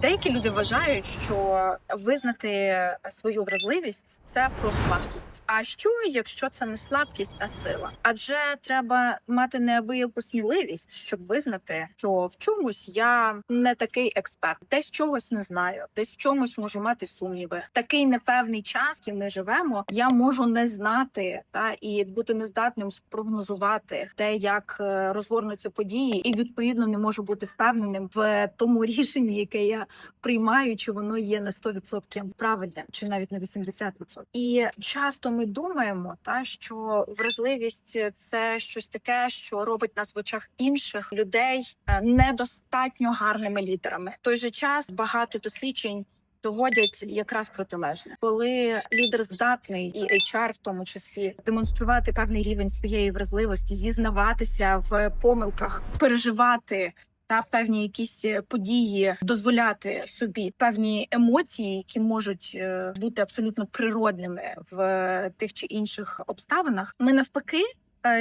Деякі люди вважають, що визнати свою вразливість це про слабкість. А що, якщо це не слабкість, а сила? Адже треба мати неабияку сміливість, щоб визнати, що в чомусь я не такий експерт, десь чогось не знаю, десь в чомусь можу мати сумніви. Такий непевний час, який ми живемо, я можу не знати та і бути нездатним спрогнозувати те, як е, розгорнуться події, і відповідно не можу бути впевненим в тому рішенні, яке я приймаю, чи воно є на 100% правильним, чи навіть на 80%. І часто ми думаємо, та що вразливість це щось таке, що робить нас в очах інших людей е, недостатньо гарними лідерами. В той же час багато досліджень. Доводять якраз протилежне, коли лідер здатний і HR в тому числі демонструвати певний рівень своєї вразливості, зізнаватися в помилках, переживати та певні якісь е, події, дозволяти собі певні емоції, які можуть е, бути абсолютно природними в е, тих чи інших обставинах. Ми навпаки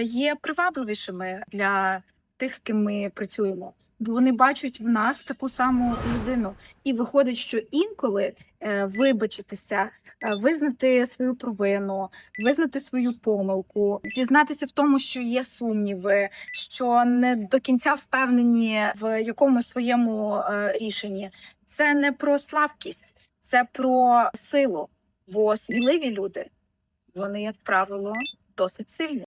є привабливішими для тих, з ким ми працюємо. Вони бачать в нас таку саму людину, і виходить, що інколи е, вибачитися, е, визнати свою провину, визнати свою помилку, зізнатися в тому, що є сумніви, що не до кінця впевнені в якомусь своєму е, рішенні. Це не про слабкість, це про силу. Бо сміливі люди, вони, як правило, досить сильні.